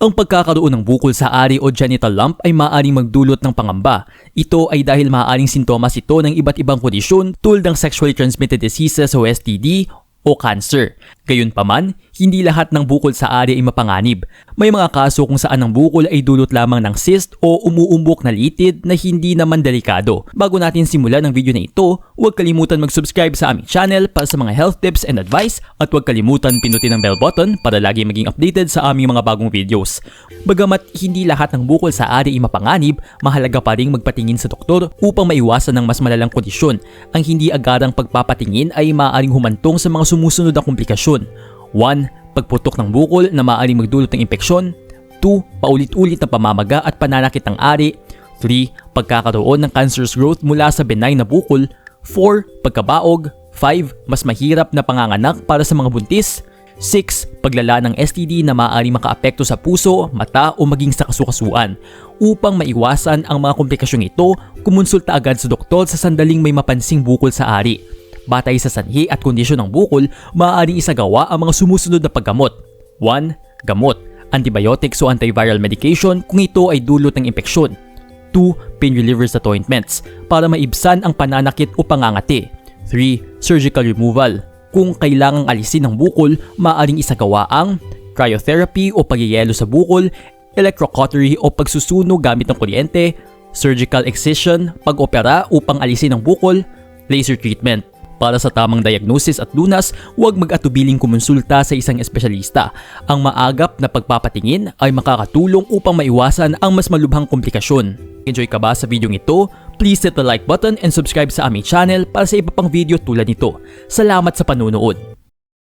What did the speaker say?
Ang pagkakaroon ng bukol sa ari o genital lump ay maaaring magdulot ng pangamba. Ito ay dahil maaaring sintomas ito ng iba't ibang kondisyon tulad ng sexually transmitted diseases o STD o cancer. Gayunpaman, hindi lahat ng bukol sa ari ay mapanganib. May mga kaso kung saan ang bukol ay dulot lamang ng cyst o umuumbok na litid na hindi naman delikado. Bago natin simulan ang video na ito, huwag kalimutan mag-subscribe sa aming channel para sa mga health tips and advice at huwag kalimutan pinutin ang bell button para lagi maging updated sa aming mga bagong videos. Bagamat hindi lahat ng bukol sa ari ay mapanganib, mahalaga pa ring magpatingin sa doktor upang maiwasan ng mas malalang kondisyon. Ang hindi agarang pagpapatingin ay maaaring humantong sa mga sumusunod na komplikasyon. 1. Pagputok ng bukol na maaaring magdulot ng impeksyon. 2. Paulit-ulit na pamamaga at pananakit ng ari. 3. Pagkakaroon ng cancerous growth mula sa benign na bukol. 4. Pagkabaog. 5. Mas mahirap na panganganak para sa mga buntis. 6. Paglala ng STD na maaaring makaapekto sa puso, mata o maging sa kasukasuan. Upang maiwasan ang mga komplikasyong ito, kumonsulta agad sa doktor sa sandaling may mapansing bukol sa ari. Batay sa sanhi at kondisyon ng bukol, maaaring isagawa ang mga sumusunod na paggamot. 1. Gamot. Antibiotics o antiviral medication kung ito ay dulot ng impeksyon. 2. Pain relievers at ointments para maibsan ang pananakit o pangangati. 3. Surgical removal. Kung kailangang alisin ng bukol, maaaring isagawa ang cryotherapy o pagyayelo sa bukol, electrocautery o pagsusunog gamit ng kuryente, surgical excision, pag-opera upang alisin ang bukol, laser treatment. Para sa tamang diagnosis at lunas, huwag mag-atubiling kumonsulta sa isang espesyalista. Ang maagap na pagpapatingin ay makakatulong upang maiwasan ang mas malubhang komplikasyon. Enjoy ka ba sa video ito? Please hit the like button and subscribe sa aming channel para sa iba pang video tulad nito. Salamat sa panunood!